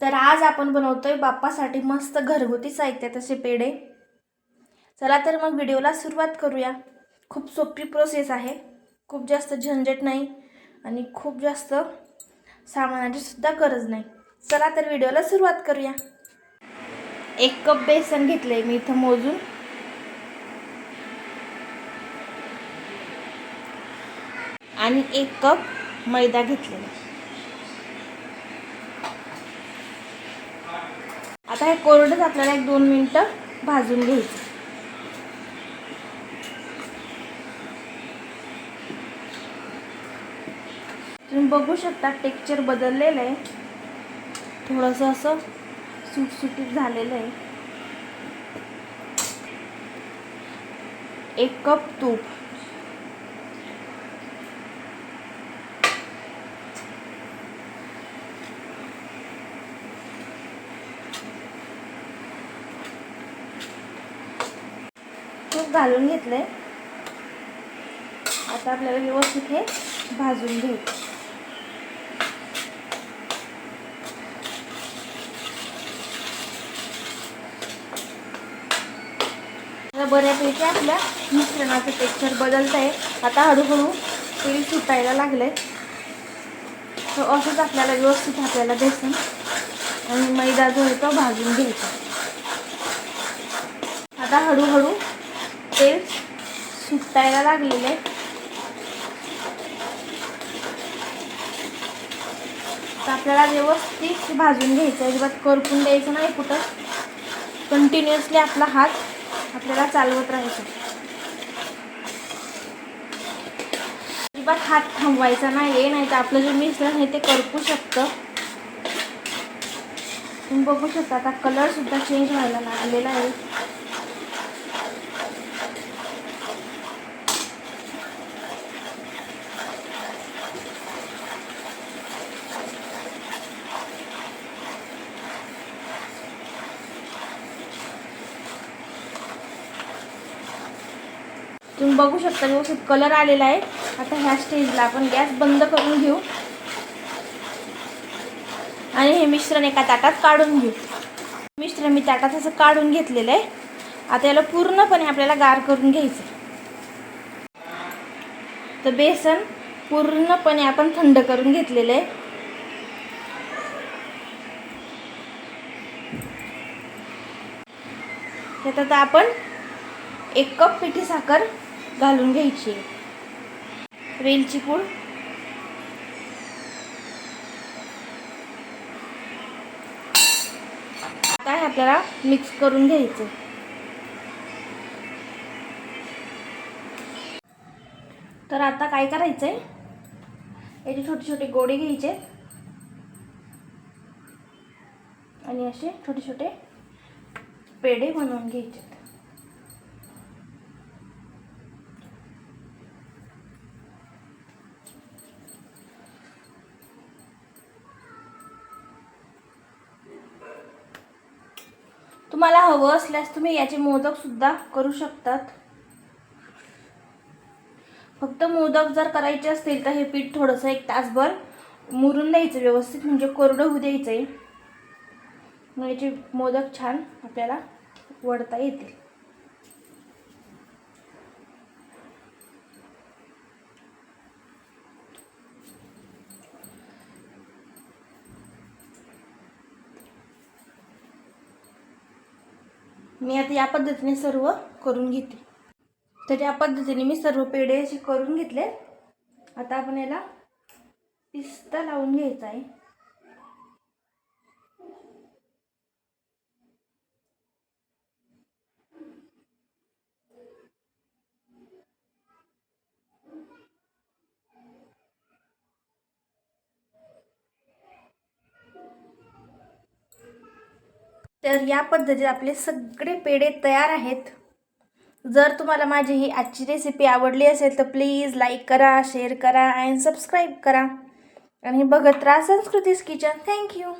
तर आज आपण बनवतोय बाप्पासाठी मस्त घरगुती साहित्य तसे पेढे. चला तर मग व्हिडिओला सुरुवात करूया. खूप सोपी प्रोसेस आहे. खूप जास्त झंझट नाही आणि खूप जास्त सामानाची सुद्धा गरज नाही. चला तर व्हिडिओला सुरुवात करूया. एक कप बेसन घेतलंय मी इथं मोजून. आणि एक कप मैदा घेतलेला. आता हे कोरडंच आपल्याला एक दोन मिनटं भाजून घ्यायचं. तुम्ही बघू शकता टेक्चर बदललेलं आहे. थोडंसं असं सुटसुटीत झालेलं आहे. एक कप तूप. तूप घालून घेतलंय. आता आपल्याला व्यवस्थित हे भाजून घेऊ. बऱ्यापैकी आपल्या मिश्रणाचं टेक्स्चर बदलत आहे आता हळूहळू तेल सुटायला लागलंय. तर असंच आपल्याला व्यवस्थित आपल्याला बेसन आणि मैदा जो आहे तो भाजून घ्यायचा. आता हळूहळू तेल सुटायला लागलेलं. आहे तर आपल्याला व्यवस्थित भाजून घ्यायचं आहे. अजिबात करपून द्यायचं नाही कुठं. कंटिन्युअसली आपला हात आपल्याला चालवत राहायचं. अजिबात हात थांबवायचा नाही आहे नाही तर आपलं जे मिश्रण आहे ते करपू शकतं. तुम्ही बघू शकता आता कलरसुद्धा चेंज व्हायला लागलेला आहे तुम्ही बघू शकता व्यवस्थित कलर आलेला आहे. आता ह्या स्टेजला आपण गॅस बंद करून घेऊ. आणि हे मिश्रण एका ताटात काढून घेऊ. मिश्रण मी ताटात असं काढून घेतलेलं आहे. आता याला पूर्णपणे आपल्याला गार करून घ्यायचं तर बेसन पूर्णपणे आपण थंड करून घेतलेलं आहे. त्यात आता आपण एक कप पिठी साखर घालून घ्यायची. वेलची पूड. आता हे आपल्याला मिक्स करून घ्यायचं. तर आता काय करायचंय? याचे छोटे छोटे गोडे घ्यायचे. आणि असे छोटे छोटे पेढे बनवून घ्यायचे. तुम्हाला हवं असल्यास तुम्ही याचे मोदकसुद्धा करू शकतात. फक्त मोदक जर करायचे असतील तर हे पीठ थोडंसं एक तासभर मुरून द्यायचं व्यवस्थित म्हणजे कोरडं होऊ द्यायचं आहे याचे मोदक छान आपल्याला वडता येतील. मी आता या पद्धतीने सर्व करून घेते. तर या पद्धतीने मी सर्व पेढे असे करून घेतले. आता आपण याला पिस्ता लावून घ्यायचा आहे. तर या पद्धतीत आपले सगळे पेढे तयार आहेत. जर तुम्हाला माझी ही आजची रेसिपी आवडली असेल तर प्लीज लाईक करा शेअर करा अँड सबस्क्राईब करा. आणि बघत राहा संस्कृतीस किचन. थँक्यू